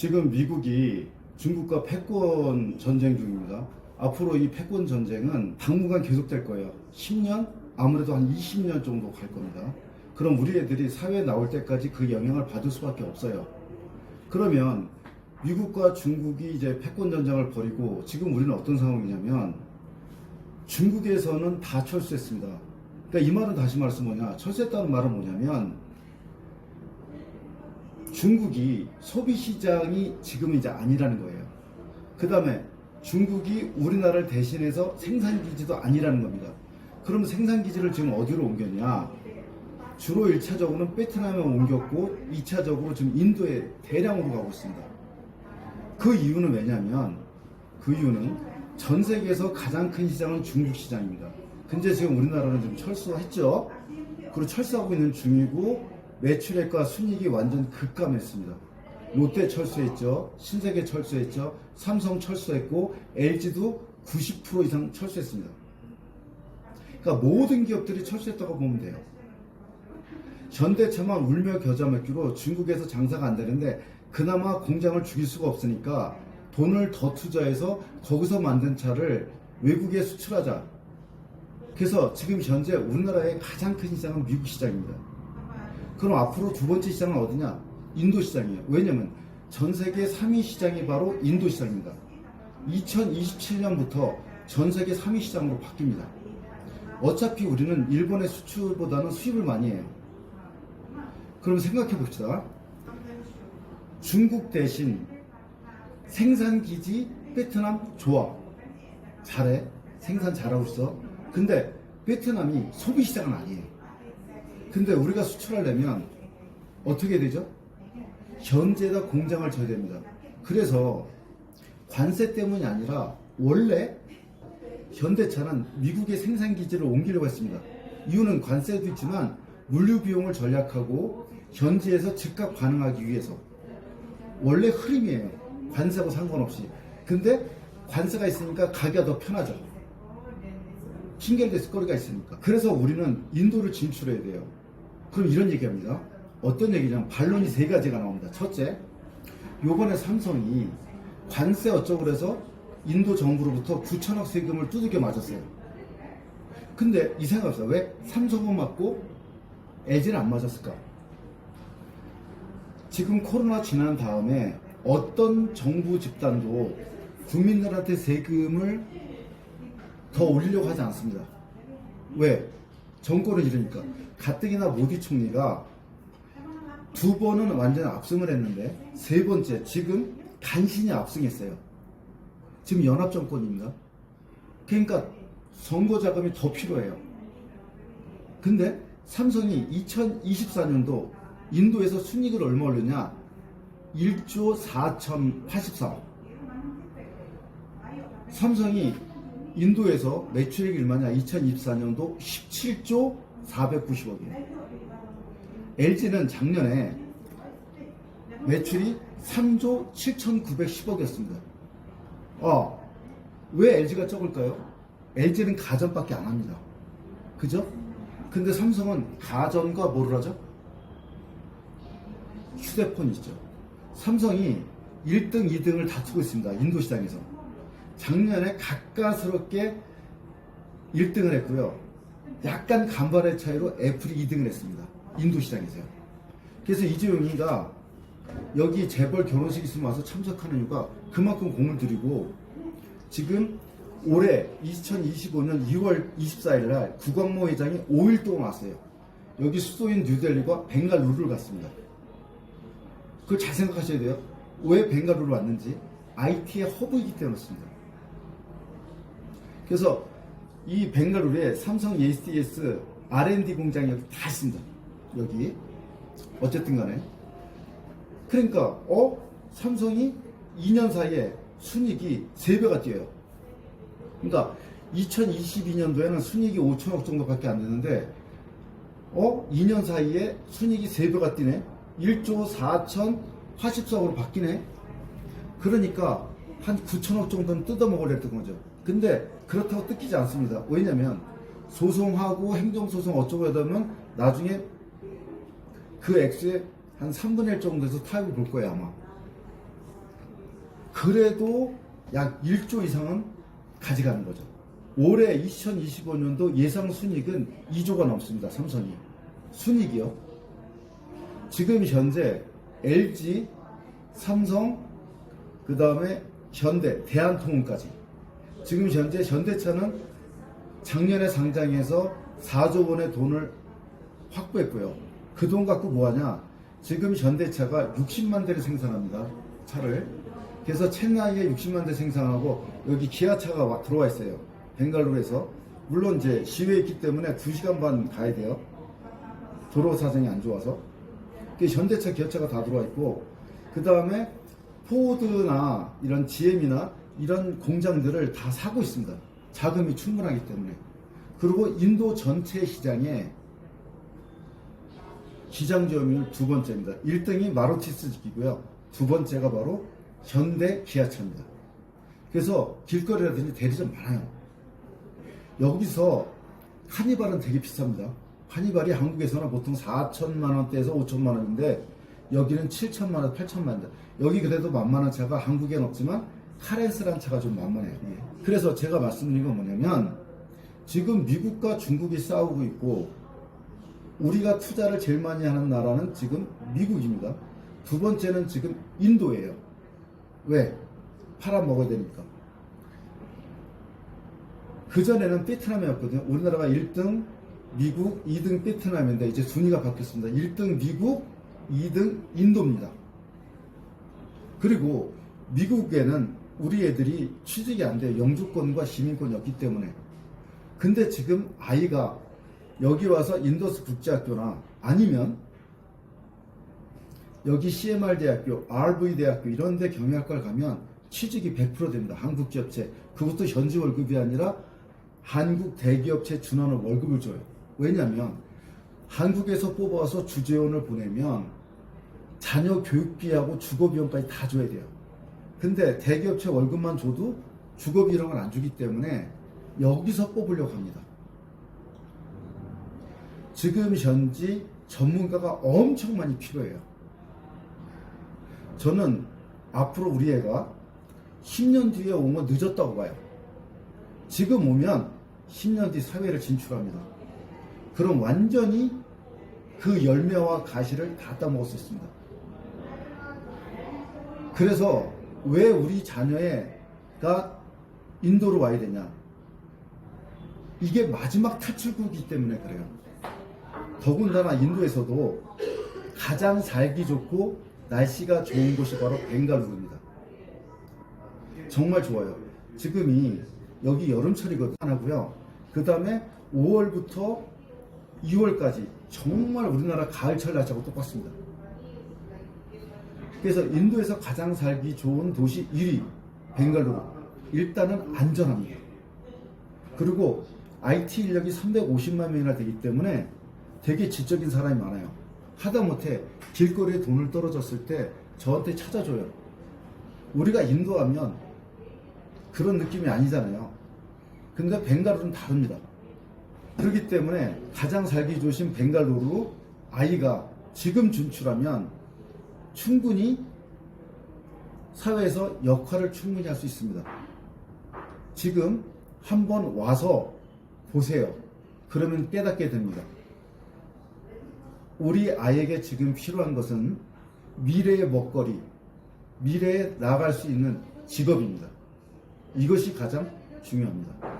지금 미국이 중국과 패권 전쟁 중입니다. 앞으로 이 패권 전쟁은 당분간 계속될 거예요. 10년? 아무래도 한 20년 정도 갈 겁니다. 그럼 우리 애들이 사회에 나올 때까지 그 영향을 받을 수밖에 없어요. 그러면 미국과 중국이 이제 패권 전쟁을 벌이고 지금 우리는 어떤 상황이냐면 중국에서는 다 철수했습니다. 그러니까 이 말은 다시 말해서 뭐냐? 철수했다는 말은 뭐냐면 중국이 소비 시장이 지금 이제 아니라는 거예요. 그 다음에 중국이 우리나라를 대신해서 생산 기지도 아니라는 겁니다. 그럼 생산 기지를 지금 어디로 옮겼냐? 주로 1차적으로는 베트남에 옮겼고 2차적으로 지금 인도에 대량으로 가고 있습니다. 그 이유는 왜냐면 그 이유는 전 세계에서 가장 큰 시장은 중국 시장입니다. 근데 지금 우리나라는 지금 철수했죠. 그리고 철수하고 있는 중이고 매출액과 순이익이 완전 급감했습니다. 롯데 철수했죠. 신세계 철수했죠. 삼성 철수했고 LG도 90% 이상 철수했습니다. 그러니까 모든 기업들이 철수했다고 보면 돼요. 현대차만 울며 겨자 먹기로 중국에서 장사가 안 되는데 그나마 공장을 죽일 수가 없으니까 돈을 더 투자해서 거기서 만든 차를 외국에 수출하자. 그래서 지금 현재 우리나라의 가장 큰 시장은 미국 시장입니다. 그럼 앞으로 두 번째 시장은 어디냐? 인도 시장이에요. 왜냐면 전 세계 3위 시장이 바로 인도 시장입니다. 2027년부터 전 세계 3위 시장으로 바뀝니다. 어차피 우리는 일본의 수출보다는 수입을 많이 해요. 그럼 생각해 봅시다. 중국 대신 생산기지 베트남 좋아. 잘해. 생산 잘하고 있어. 근데 베트남이 소비시장은 아니에요. 근데 우리가 수출하려면 어떻게 되죠? 현재다 공장을 져야 됩니다. 그래서 관세 때문이 아니라 원래 현대차는 미국의 생산 기지를 옮기려고 했습니다. 이유는 관세도 있지만 물류 비용을 절약하고 현지에서 즉각 반응하기 위해서 원래 흐름이에요. 관세하고 상관없이. 근데 관세가 있으니까 가기가 더 편하죠. 신경될 거리가 있으니까. 그래서 우리는 인도를 진출해야 돼요. 그럼 이런 얘기합니다. 어떤 얘기냐면 반론이 세 가지가 나옵니다. 첫째, 요번에 삼성이 관세 어쩌고 그래서 인도 정부로부터 9천억 세금을 두들겨 맞았어요. 근데 이 생각 없어요. 왜 삼성은 맞고 LG는 안 맞았을까? 지금 코로나 지난 다음에 어떤 정부 집단도 국민들한테 세금을 더 올리려고 하지 않습니다. 왜? 정권을 잃으니까. 가뜩이나 모디 총리가 두 번은 완전 압승을 했는데 세 번째 지금 간신히 압승했어요. 지금 연합 정권입니다. 그러니까 선거 자금이 더 필요해요. 근데 삼성이 2024년도 인도에서 순이익을 얼마 올렸냐? 1조 4,084억. 삼성이 인도에서 매출액이 얼마냐? 2024년도 17조 490억이에요. LG는 작년에 매출이 3조 7,910억이었습니다. 아, 왜 LG가 적을까요? LG는 가전밖에 안 합니다. 그죠? 근데 삼성은 가전과 뭐를 하죠? 휴대폰이죠. 삼성이 1등, 2등을 다투고 있습니다. 인도 시장에서. 작년에 가까스럽게 1등을 했고요. 약간 간발의 차이로 애플이 2등을 했습니다. 인도 시장에서요. 그래서 이재용이가 여기 재벌 결혼식 있으면 와서 참석하는 이유가 그만큼 공을 들이고 지금 올해 2025년 2월 24일 날 구광모 회장이 5일 동안 왔어요. 여기 수도인 뉴델리가 벵갈루루를 갔습니다. 그걸 잘 생각하셔야 돼요. 왜 벵갈루루 왔는지 IT의 허브이기 때문에 왔습니다. 그래서 이 벵갈루루에 삼성 SDS R&D 공장이 여기 다 있습니다. 여기 어쨌든 간에 그러니까 어 삼성이 2년 사이에 순이익이 3배가 뛰어요. 그러니까 2022년도에는 순이익이 5천억 정도밖에 안 되는데 어 2년 사이에 순이익이 3배가 뛰네. 1조 4천 80석으로 바뀌네. 그러니까 한 9천억 정도는 뜯어먹으려던 거죠. 근데 그렇다고 뜯기지 않습니다. 왜냐면 소송하고 행정소송 어쩌고 하다 보면 나중에 그 액수의 한 3분의 1 정도에서 타협을 볼 거예요, 아마. 그래도 약 1조 이상은 가져가는 거죠. 올해 2025년도 예상 순익은 2조가 넘습니다. 삼성이. 순익이요. 지금 현재 LG, 삼성, 그 다음에 현대, 대한통운까지. 지금 현재 현대차는 작년에 상장해서 4조 원의 돈을 확보했고요. 그 돈 갖고 뭐 하냐? 지금 현대차가 60만 대를 생산합니다. 차를. 그래서 첸나이에 60만 대 생산하고 여기 기아차가 와- 들어와 있어요. 벵갈루르에서. 물론 이제 시외에 있기 때문에 2시간 반 가야 돼요. 도로 사정이 안 좋아서. 그 현대차, 기아차가 다 들어와 있고 그 다음에 포드나 이런 GM이나 이런 공장들을 다 사고 있습니다. 자금이 충분하기 때문에. 그리고 인도 전체 시장에 시장 점유율 두 번째입니다. 1등이 마루티 스즈키고요. 두 번째가 바로 현대 기아차입니다. 그래서 길거리라든지 대리점 많아요. 여기서 카니발은 되게 비쌉니다. 카니발이 한국에서는 보통 4천만 원대에서 5천만 원인데 여기는 7천만 원, 8천만 원. 여기 그래도 만만한 차가 한국엔 없지만 카렌스란 차가 좀 만만해요. 예. 그래서 제가 말씀드린 건 뭐냐면 지금 미국과 중국이 싸우고 있고 우리가 투자를 제일 많이 하는 나라는 지금 미국입니다. 두 번째는 지금 인도예요. 왜? 팔아먹어야 되니까. 그전에는 베트남이었거든요. 우리나라가 1등 미국, 2등 베트남인데 이제 순위가 바뀌었습니다. 1등 미국, 2등 인도입니다. 그리고 미국에는 우리 애들이 취직이 안 돼요. 영주권과 시민권이 없기 때문에. 근데 지금 아이가 여기 와서 인더스 국제학교나 아니면 여기 CMR 대학교, RV 대학교 이런 데 경영학과를 가면 취직이 100% 됩니다. 한국 기업체. 그것도 현지 월급이 아니라 한국 대기업체 준하는 월급을 줘요. 왜냐면 한국에서 뽑아서 주재원을 보내면 자녀 교육비하고 주거비용까지 다 줘야 돼요. 근데 대기업체 월급만 줘도 주거비용을 안 주기 때문에 여기서 뽑으려고 합니다. 지금 현지 전문가가 엄청 많이 필요해요. 저는 앞으로 우리 애가 10년 뒤에 오면 늦었다고 봐요. 지금 오면 10년 뒤 사회를 진출합니다. 그럼 완전히 그 열매와 가시를 다 있습니다. 그래서 왜 우리 자녀가 인도로 와야 되냐? 이게 마지막 탈출구이기 때문에 그래요. 더군다나 인도에서도 가장 살기 좋고 날씨가 좋은 곳이 바로 벵갈루루입니다. 정말 좋아요. 지금이 여기 여름철이거든요. 하고요. 그 다음에 5월부터 2월까지 정말 우리나라 가을철 날씨하고 똑같습니다. 그래서 인도에서 가장 살기 좋은 도시 1위 벵갈루루. 일단은 안전합니다. 그리고 IT 인력이 350만 명이나 되기 때문에 되게 지적인 사람이 많아요. 하다못해 길거리에 돈을 떨어졌을 때 저한테 찾아줘요. 우리가 인도하면 그런 느낌이 아니잖아요. 근데 벵갈루루는 다릅니다. 그렇기 때문에 가장 살기 좋으신 벵갈루루 아이가 지금 진출하면 충분히 사회에서 역할을 충분히 할 수 있습니다. 지금 한번 와서 보세요. 그러면 깨닫게 됩니다. 우리 아이에게 지금 필요한 것은 미래의 먹거리, 미래에 나갈 수 있는 직업입니다. 이것이 가장 중요합니다.